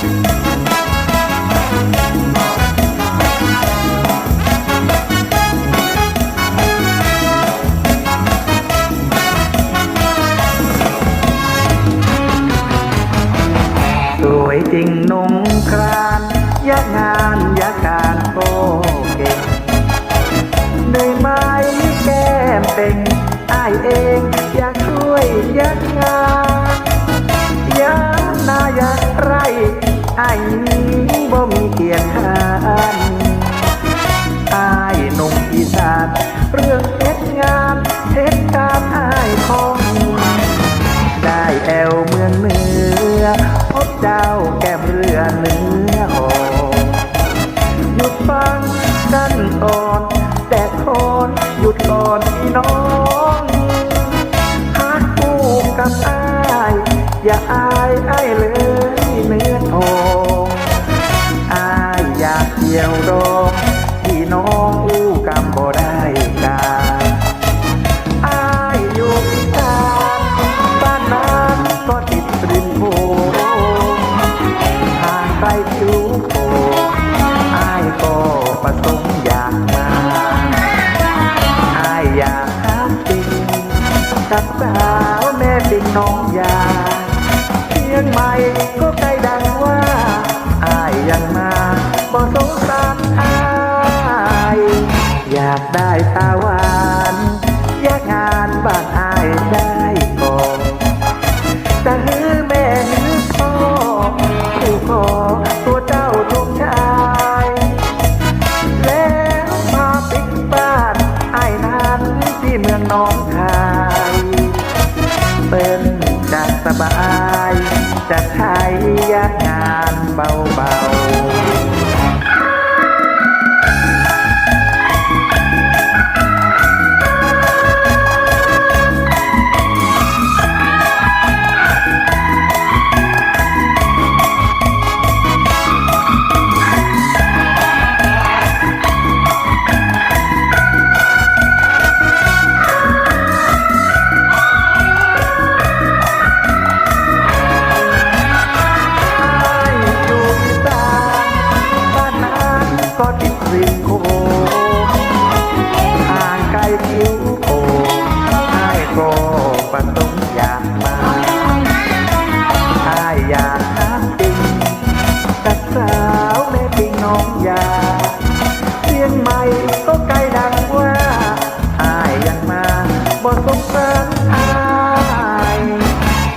สวยจริงนงครานยากงานยากการโอเก่งเหนื่อยไหมแก้มเป็นอายเอง อยากช่วยยากงาน เรื่องเฮ็ดงานเฮ็ดการอายของได้แอวเมืองเหนือพบเจ้าแก้มเรือเนื้อหอหยุดฟังกันก่อน แต่คนหยุดก่อนพี่น้องหากคู่กับอาย อย่าอายอายเลยเนื้อทองอายอยากเกี่ยวดอง กับสาวแม่ปิงน้องยาเชียงใหม่ก็ใกล้ดังว่าอายยังมาบ่สงสารอาย อยากได้ตาหว ก็ประสงค์อยากมาอายอยากหาจริงกับสาวแม่ปิงน้องยาเชียงใหม่ก็ไกลดังว่าอายยังมาบ่สงสารอาย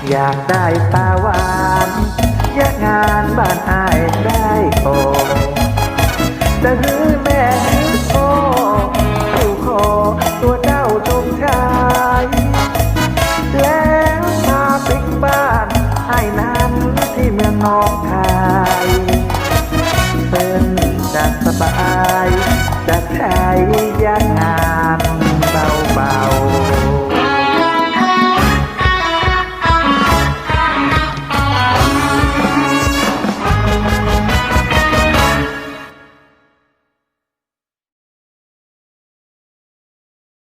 อยากได้ตาหวานอยากงานบ้านอายได้โอจะฮือแม่ฮื